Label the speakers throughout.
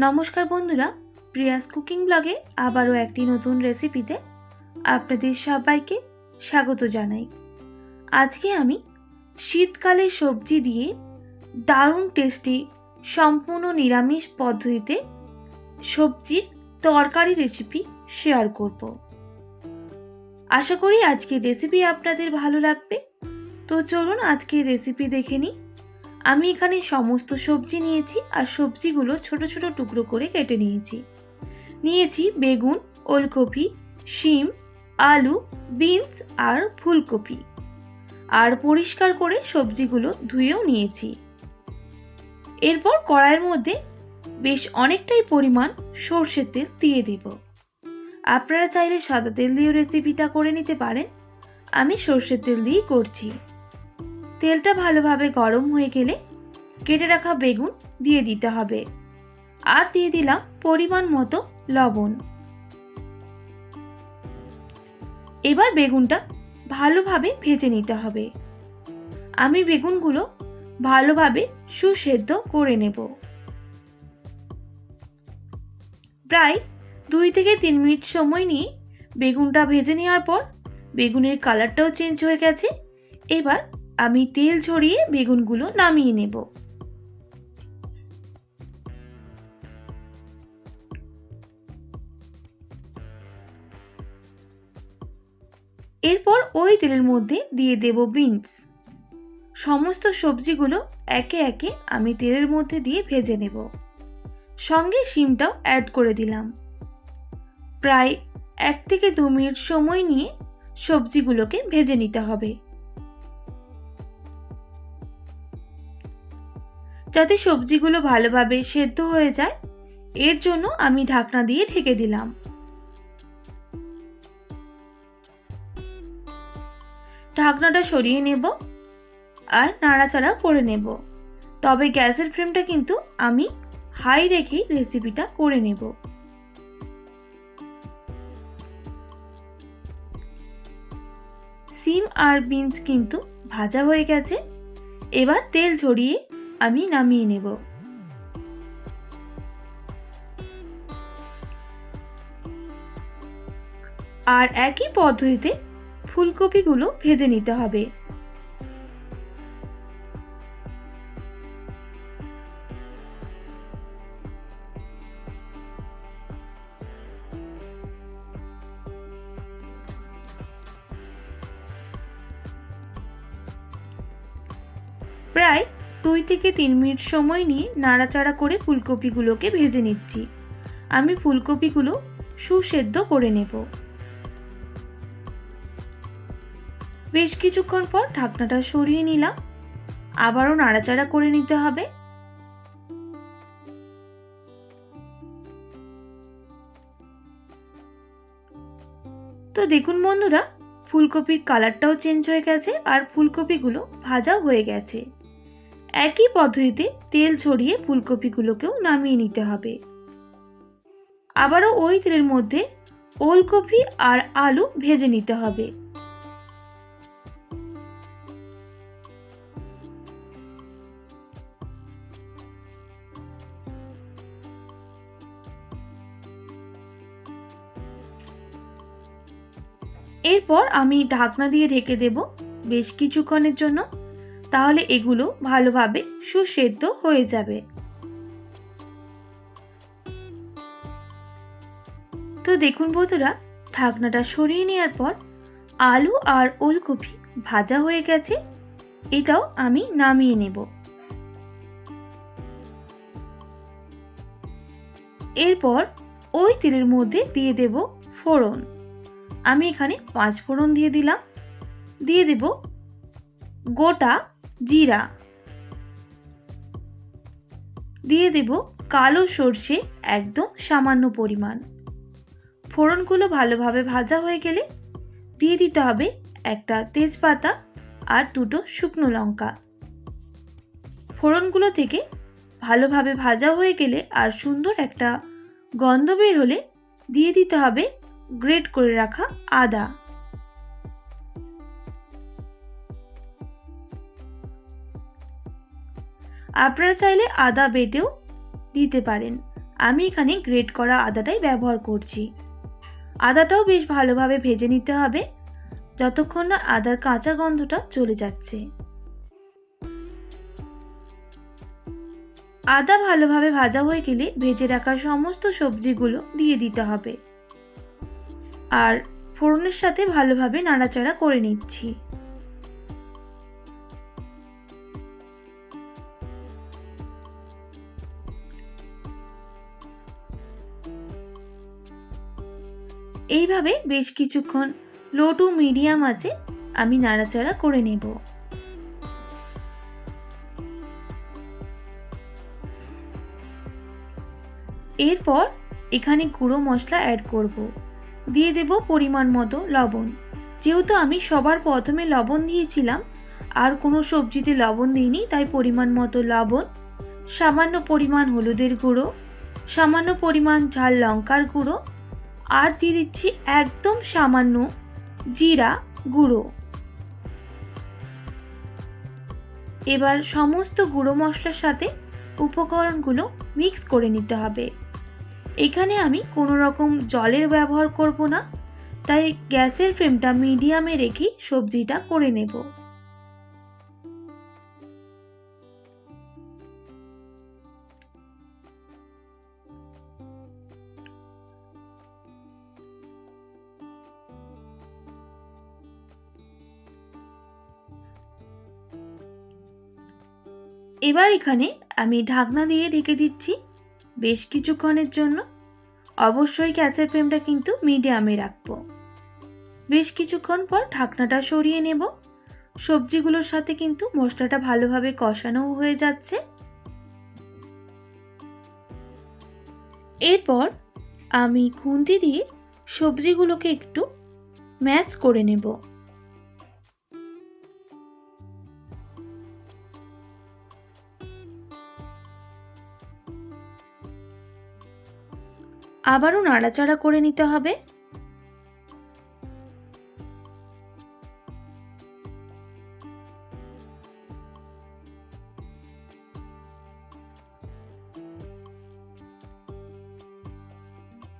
Speaker 1: নমস্কার বন্ধুরা, Prius cooking ব্লগে আবারও একটি নতুন রেসিপিতে আপনাদের সবাইকে স্বাগত জানাই। আজকে আমি শীতকালে সবজি দিয়ে দারুণ টেস্টি, সম্পূর্ণ নিরামিষ পদ্ধতিতে সবজির তরকারি রেসিপি শেয়ার করব। আশা করি আজকের রেসিপি আপনাদের ভালো লাগবে। তো চলুন আজকের রেসিপি দেখে নিই। আমি এখানে সমস্ত সবজি নিয়েছি আর সবজিগুলো ছোট ছোট টুকরো করে কেটে নিয়েছি। নিয়েছি বেগুন, ওলকপি, শিম, আলু, বিনস আর ফুলকপি। আর পরিষ্কার করে সবজিগুলো ধুয়েও নিয়েছি। এরপর কড়াইয়ের মধ্যে বেশ অনেকটাই পরিমাণ সর্ষের তেল দিয়ে দেব। আপনারা চাইলে সাদা তেল দিয়েও রেসিপিটা করে নিতে পারেন। আমি সর্ষের তেল দিয়েই করছি। তেলটা ভালোভাবে গরম হয়ে গেলে কেটে রাখা বেগুন দিয়ে দিতে হবে। আর দিয়ে দিলাম পরিমাণ মতো লবণ। এবার বেগুনটা ভালোভাবে ভেজে নিতে হবে। আমি বেগুনগুলো ভালোভাবে সুসেদ্ধ করে নেব। প্রায় দুই থেকে তিন মিনিট সময় নিয়ে বেগুনটা ভেজে নেওয়ার পর বেগুনের কালারটাও চেঞ্জ হয়ে গেছে। এবার আমি তেল ঝরিয়ে বেগুনগুলো নামিয়ে নেব। এরপর ওই তেলের মধ্যে দিয়ে দেব বিনস। সমস্ত সবজিগুলো একে একে আমি তেলের মধ্যে দিয়ে ভেজে নেব। সঙ্গে শিমটাও অ্যাড করে দিলাম। প্রায় এক থেকে দু মিনিট সময় নিয়ে সবজিগুলোকে ভেজে নিতে হবে। যাতে সবজিগুলো ভালোভাবে সেদ্ধ হয়ে যায়, এর জন্য আমি ঢাকনা দিয়ে ঢেকে দিলাম। ঢাকনাটা সরিয়ে নেব আর নাড়াচাড়া করে নেব। তবে গ্যাসের ফ্লেমটা কিন্তু আমি হাই রেখেই রেসিপিটা করে নেব। সিম আর বিনস কিন্তু ভাজা হয়ে গেছে। এবার তেল ঝরিয়ে আমি নামিয়ে নেব। আর একই পদ্ধতিতে ফুলকপিগুলো ভেজে নিতে হবে। প্রায় দুই থেকে তিন মিনিট সময় নিয়ে নাড়াচাড়া করে ফুলকপিগুলোকে ভেজে নিচ্ছি। আমি ফুলকপিগুলো সুসেদ্ধ করে নেব। বেশ কিছুক্ষণ পর ঢাকনাটা সরিয়ে নিলাম। আবারও নাড়াচাড়া করে নিতে হবে। তো দেখুন বন্ধুরা, ফুলকপির কালারটাও চেঞ্জ হয়ে গেছে আর ফুলকপিগুলো ভাজা হয়ে গেছে। একই পদ্ধতিতে তেল ছড়িয়ে ফুলকপিগুলোকেও নামিয়ে নিতে হবে। আবারও ওই তেলের মধ্যে ওলকপি আর আলু ভেজে নিতে হবে। এরপর আমি ঢাকনা দিয়ে ঢেকে দেব বেশ কিছুক্ষণের জন্য। তাহলে এগুলো ভালোভাবে সুসেদ্ধ হয়ে যাবে। তো দেখুন বন্ধুরা, ঢাকনাটা সরিয়ে নেওয়ার পর আলু আর ওলকপি ভাজা হয়ে গেছে। এটাও আমি নামিয়ে নেব। এরপর ওই তেলের মধ্যে দিয়ে দেব ফোড়ন। আমি এখানে পাঁচ ফোড়ন দিয়ে দিলাম। দিয়ে দেব গোটা জিরা। দিয়ে দেব কালো সর্ষে, একদম সামান্য পরিমাণ। ফোড়নগুলো ভালোভাবে ভাজা হয়ে গেলে দিয়ে দিতে হবে একটা তেজপাতা আর দুটো শুকনো লঙ্কা। ফোড়নগুলো থেকে ভালোভাবে ভাজা হয়ে গেলে আর সুন্দর একটা গন্ধ বের হলে দিয়ে দিতে হবে গ্রেট করে রাখা আদা। আপনারা চাইলে আদা বেটেও দিতে পারেন। আমি এখানে গ্রেট করা আদাটাই ব্যবহার করছি। আদাটাও বেশ ভালোভাবে ভেজে নিতে হবে, যতক্ষণ না আদার কাঁচা গন্ধটা চলে যাচ্ছে। আদা ভালোভাবে ভাজা হয়ে গেলে ভেজে রাখা সমস্ত সবজিগুলো দিয়ে দিতে হবে। আর ফোড়নের সাথে ভালোভাবে নাড়াচাড়া করে নিচ্ছি। এইভাবে বেশ কিছুক্ষণ লো টু মিডিয়াম আছে, আমি নাড়াচাড়া করে নেব এরপর এখানে গুঁড়ো মশলা অ্যাড করব। দিয়ে দেব পরিমাণ মতো লবণ যেহেতু আমি সবার প্রথমে লবণ দিয়েছিলাম, আর কোনো সবজিতে লবণ দিইনি, তাই পরিমাণ মতো লবণ, সামান্য পরিমাণ হলুদের গুঁড়ো, সামান্য পরিমাণ ঝাল লঙ্কার গুঁড়ো আর দিয়ে দিচ্ছি একদম সামান্য জিরা গুঁড়ো। এবার সমস্ত গুঁড়ো মশলার সাথে উপকরণগুলো মিক্স করে নিতে হবে। এখানে আমি কোনো রকম জলের ব্যবহার করব না, তাই গ্যাসের ফ্লেমটা মিডিয়ামে রেখে সবজিটা করে নেব। এবার এখানে আমি ঢাকনা দিয়ে ঢেকে দিচ্ছি বেশ কিছুক্ষণের জন্য। অবশ্যই গ্যাসের ফ্লেমটা কিন্তু মিডিয়ামে রাখব। বেশ কিছুক্ষণ পর ঢাকনাটা সরিয়ে নেব। সবজিগুলোর সাথে কিন্তু মশলাটা ভালোভাবে কষানো হয়ে যাচ্ছে। এরপর আমি খুন্তি দিয়ে সবজিগুলোকে একটু ম্যাচ করে নেব। আবারও নাড়াচাড়া করে নিতে হবে।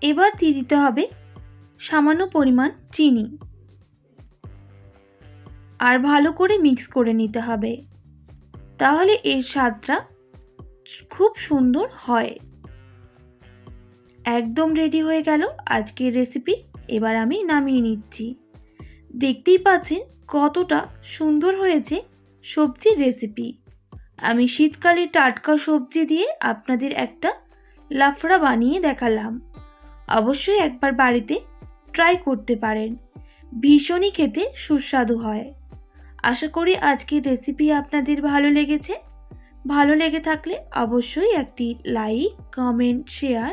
Speaker 1: এবার দিয়ে দিতে হবে সামান্য পরিমাণ চিনি। আর ভালো করে মিক্স করে নিতে হবে। তাহলে এর স্বাদটা খুব সুন্দর হয়। একদম রেডি হয়ে গেল আজকের রেসিপি এবার আমি নামিয়ে নিচ্ছি। দেখতেই পাচ্ছেন কতটা সুন্দর হয়েছে সবজির রেসিপি আমি শীতকালে টাটকা সবজি দিয়ে আপনাদের একটা লাফড়া বানিয়ে দেখালাম। অবশ্যই একবার বাড়িতে ট্রাই করতে পারেন। ভীষণই খেতে সুস্বাদু হয়। আশা করি আজকের রেসিপি আপনাদের ভালো লেগেছে। ভালো লেগে থাকলে অবশ্যই একটি like comment share